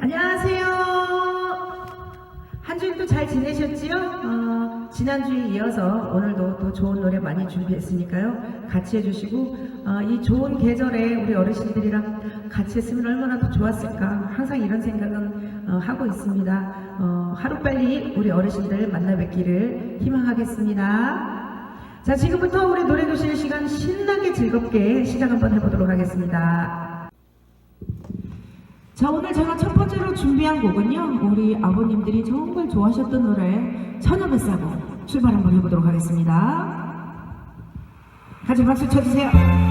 안녕하세요. 한 주일도 잘 지내셨지요? 어, 지난주에 이어서 오늘도 또 좋은 노래 많이 준비했으니까요. 같이 해주시고, 어, 이 좋은 계절에 우리 어르신들이랑 같이 했으면 얼마나 더 좋았을까. 항상 이런 생각은 어, 하고 있습니다. 어, 하루빨리 우리 어르신들 만나 뵙기를 희망하겠습니다. 자, 지금부터 우리 노래 교실 시간 신나게 즐겁게 시작 한번 해보도록 하겠습니다. 자 오늘 제가 첫 번째로 준비한 곡은요. 우리 아버님들이 정말 좋아하셨던 노래 처녀뱃사고 출발 한번 해보도록 하겠습니다. 같이 박수 쳐주세요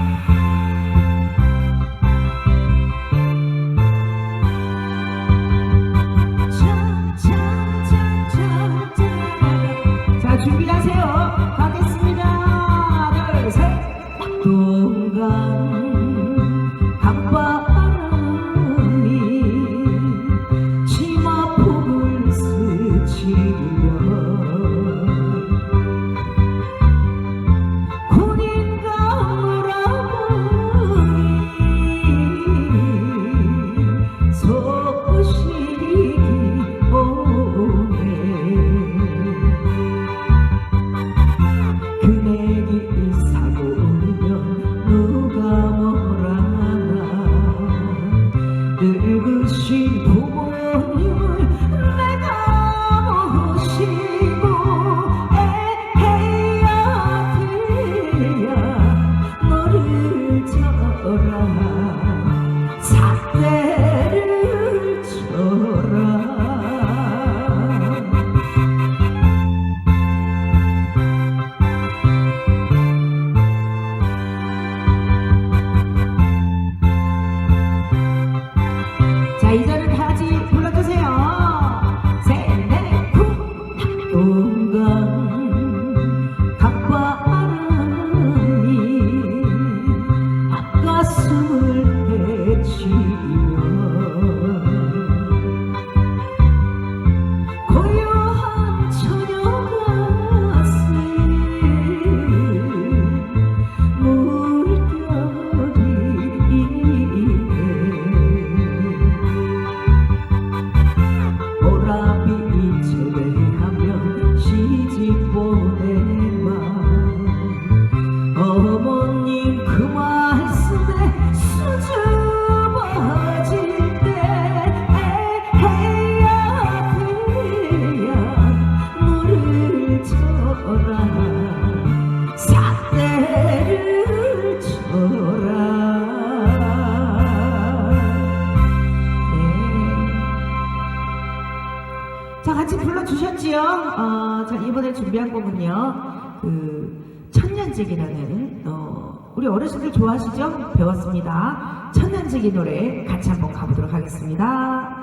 쳐 불러주셨지요? 어, 자 이번에 준비한 곡은요 그 천년직이라는 어, 우리 어르신들 좋아하시죠? 배웠습니다 천년직이 노래 같이 한번 가보도록 하겠습니다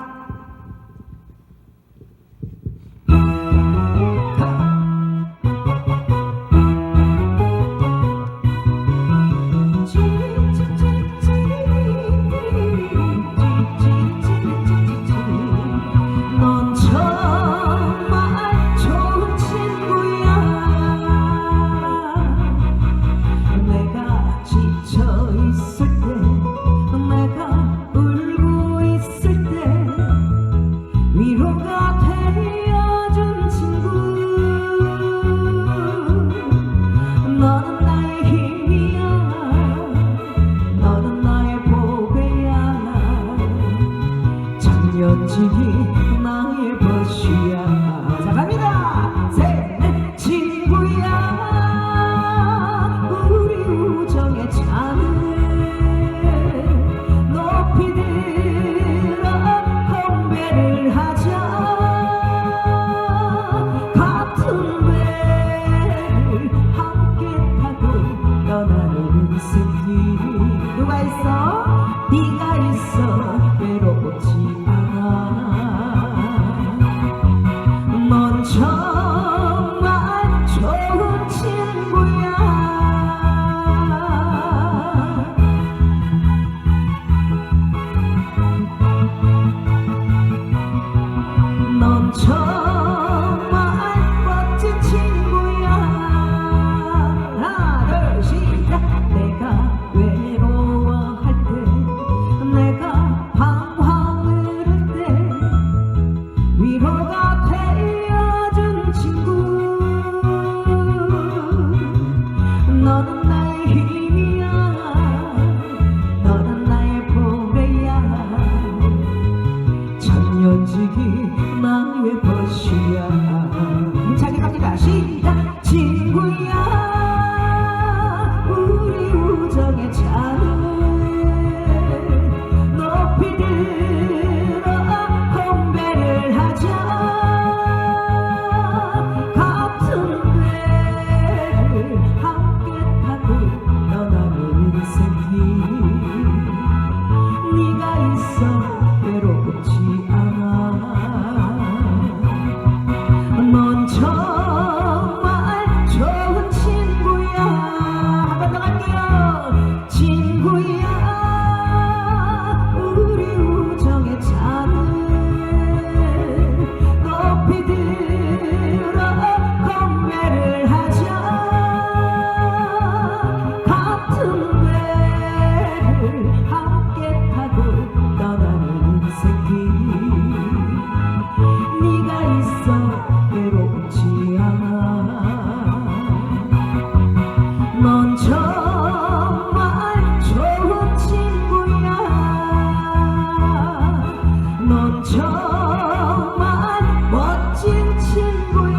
정말 멋진 친구야.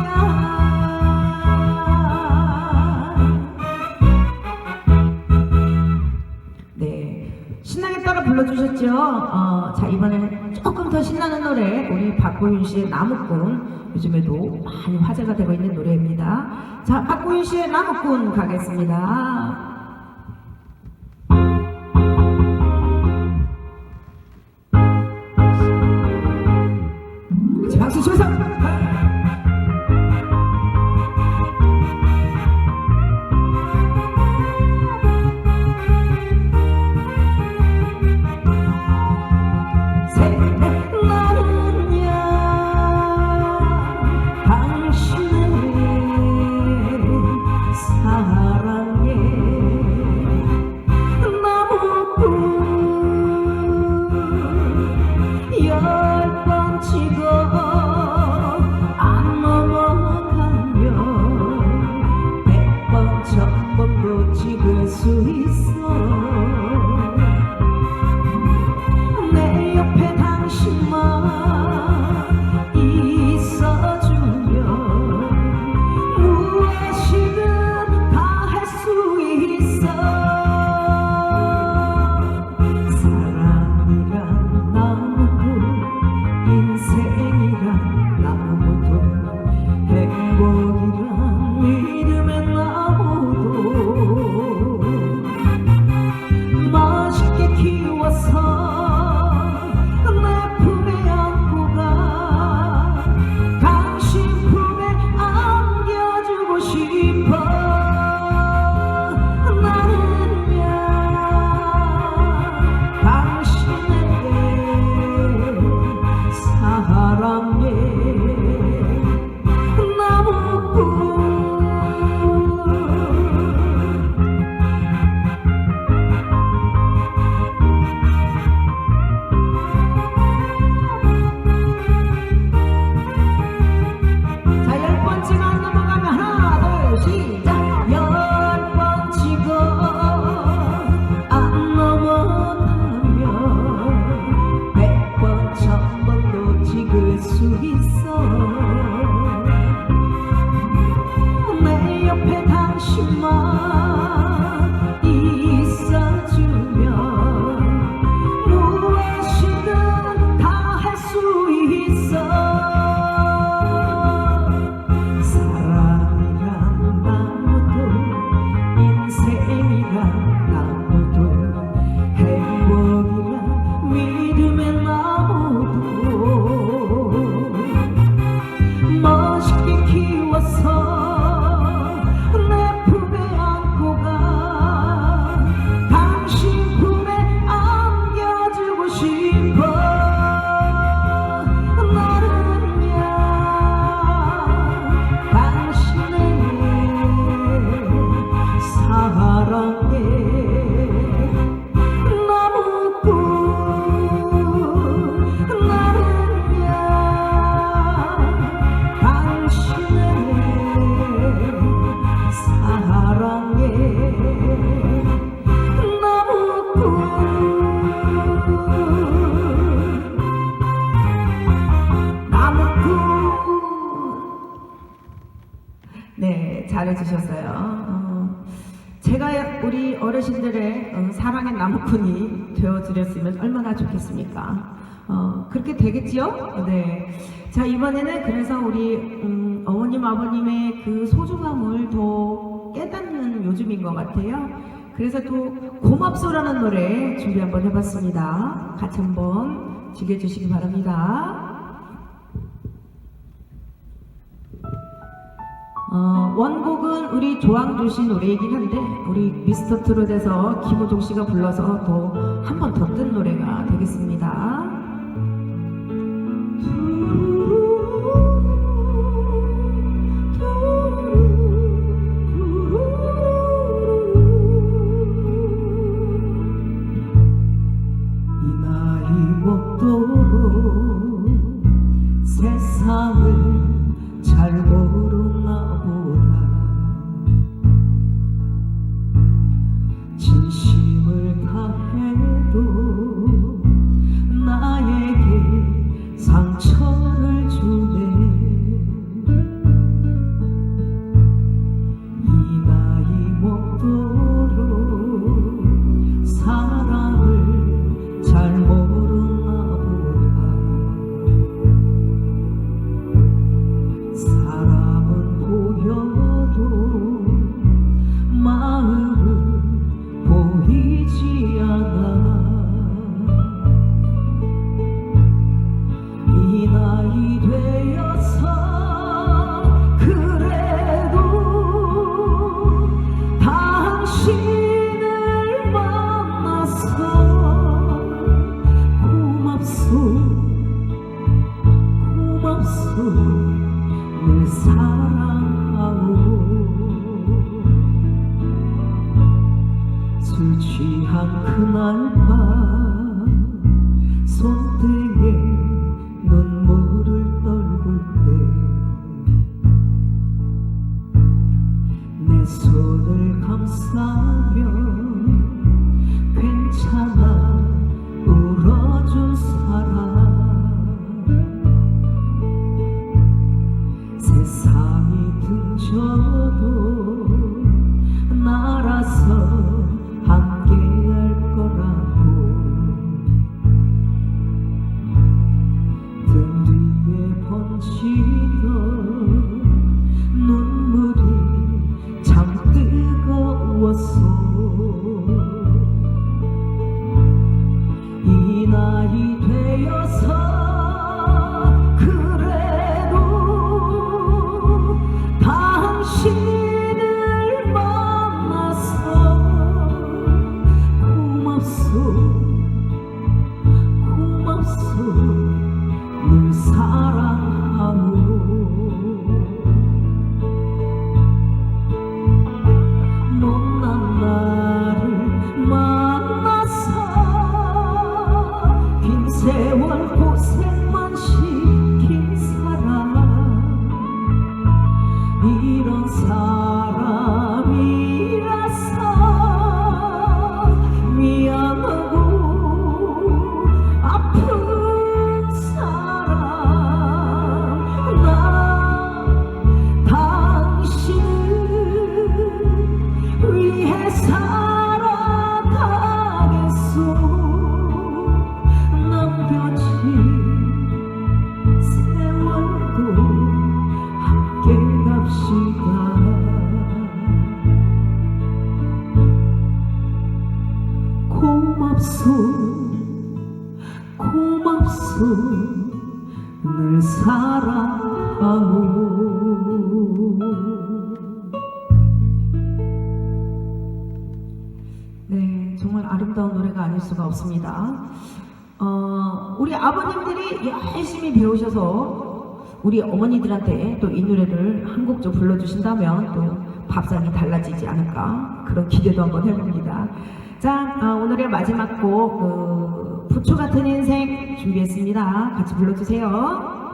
네, 신나게 따라 불러주셨죠? 어, 자 이번에는 조금 더 신나는 노래 우리 박보윤 씨의 나무꾼 요즘에도 많이 화제가 되고 있는 노래입니다. 자 박보윤 씨의 나무꾼 가겠습니다. 나무꾼이 되어드렸으면 얼마나 좋겠습니까? 어, 그렇게 되겠지요? 네. 자, 이번에는 그래서 우리, 음, 어머님, 아버님의 그 소중함을 더 깨닫는 요즘인 것 같아요. 그래서 또 고맙소라는 노래 준비 한번 해봤습니다. 같이 한번 즐겨주시기 바랍니다. 어, 원곡은 우리 조항조 씨 노래이긴 한데 우리 미스터 트롯에서 김호종 씨가 불러서 또한번 더 뜬 노래가 되겠습니다. 긴세 고맙소 고맙소 늘 사랑하오 네, 정말 아름다운 노래가 아닐 수가 없습니다. 어, 우리 아버님들이 열심히 배우셔서 우리 어머니들한테 또 이 노래를 한 곡 좀 불러주신다면 또 밥상이 달라지지 않을까 그런 기대도 한번 해봅니다. 자, 어, 오늘의 마지막 곡 그, 부초 같은 인생 준비했습니다. 같이 불러주세요.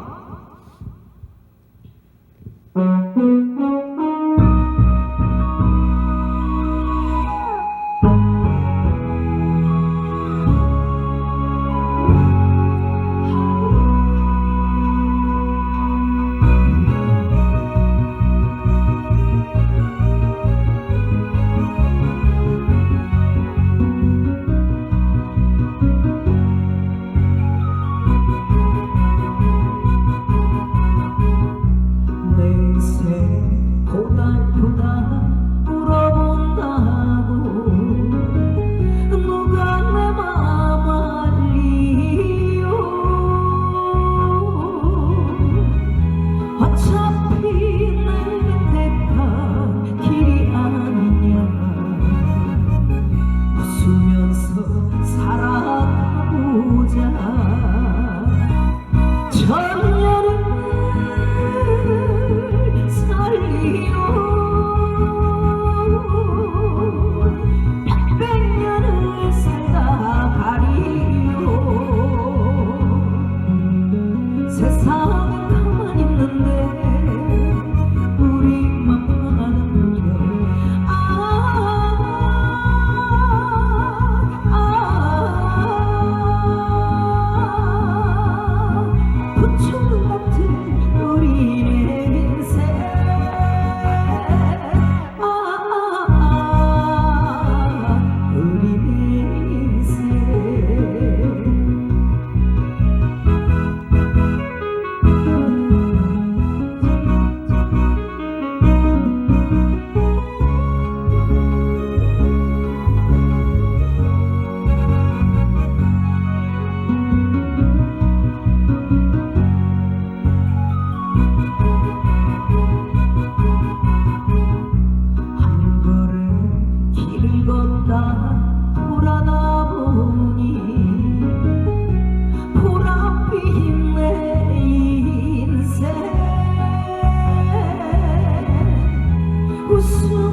o som.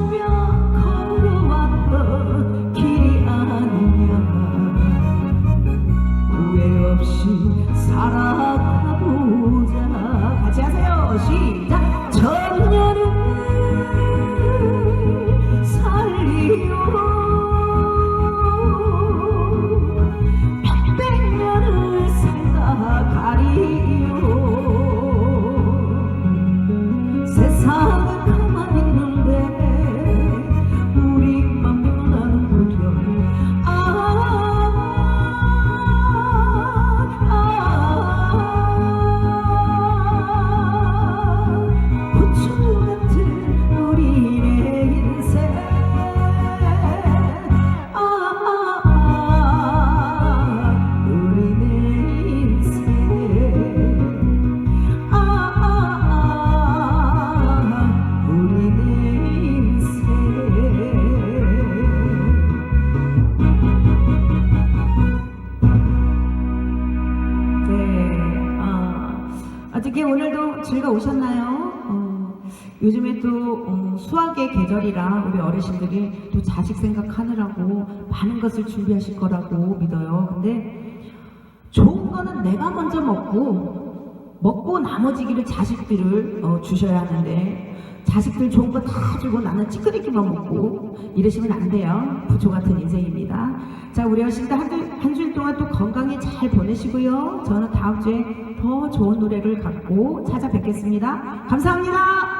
요즘에 또 어, 수학의 계절이라 우리 어르신들이 또 자식 생각하느라고 많은 것을 준비하실 거라고 믿어요. 근데 좋은 거는 내가 먼저 먹고 먹고 나머지기를 자식들을 어, 주셔야 하는데 자식들 좋은 거 다 주고 나는 찌끄리기만 먹고 이러시면 안 돼요. 부초 같은 인생입니다. 자, 우리 어르신들 한, 주일 동안 또 건강히 잘 보내시고요. 저는 다음 주에 더 좋은 노래를 갖고 찾아뵙겠습니다. 감사합니다.